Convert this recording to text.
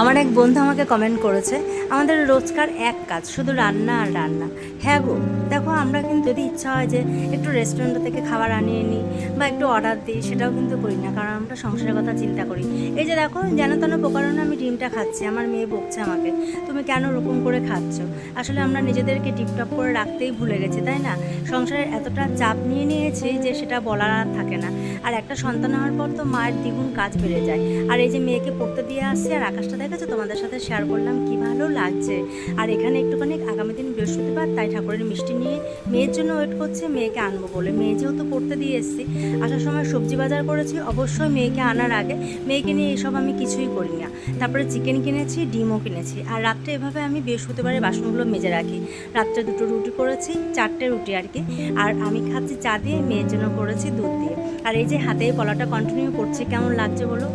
আমার এক বন্ধু আমাকে কমেন্ট করেছে, আমাদের রোজকার এক কাজ, শুধু রান্না আর রান্না। হ্যাঁ গো, দেখো আমরা কিন্তু যদি ইচ্ছা হয় যে একটু রেস্টুরেন্ট থেকে খাবার আনিয়ে নিই বা একটু অর্ডার দিই, সেটাও কিন্তু করি না, কারণ আমরা সংসারের কথা চিন্তা করি। এই যে দেখো, যেন তেন প্রকারণে আমি ডিমটা খাচ্ছি, আমার মেয়ে বকছে আমাকে, তুমি কেন ওরকম করে খাচ্ছ? আসলে আমরা নিজেদেরকে টিপটপ করে রাখতেই ভুলে গেছি, তাই না? সংসারের এতটা চাপ নিয়ে নিয়েছি যে সেটা বলার আর থাকে না। আর একটা সন্তান হওয়ার পর তো মায়ের দ্বিগুণ কাজ বেড়ে যায়। আর এই যে মেয়েকে পড়তে দিয়ে আসছি, আর আকাশটা দেখেছ? তোমাদের সাথে শেয়ার করলাম, কি ভালো লাগছে। আর এখানে একটুখানি আগামী দিন বৃহস্পতিবার, তাই ঠাকুরের মিষ্টি নিয়ে মেয়ের জন্য ওয়েট করছে, মেয়েকে আনব বলে। মেয়ে যেহেতু পড়তে দিয়ে এসেছি আসার সময় সবজি বাজার করেছি, অবশ্যই মেয়েকে আনার আগে। মেয়েকে নিয়ে এসব আমি কিছুই করি না। তারপরে চিকেন কিনেছি, ডিমও কিনেছি। আর রাত্রে এভাবে আমি বৃহস্পতিবারে বাসনগুলো মেজে রাখি। রাত্রে দুটো রুটি করেছি, চারটে রুটি আর কি। আর আমি খাচ্ছি চা দিয়ে, মেয়ের জন্য করেছি দুধ দিয়ে। আর এই যে হাতে পলাটা কন্টিনিউ করছে, কেমন লাগছে বলো?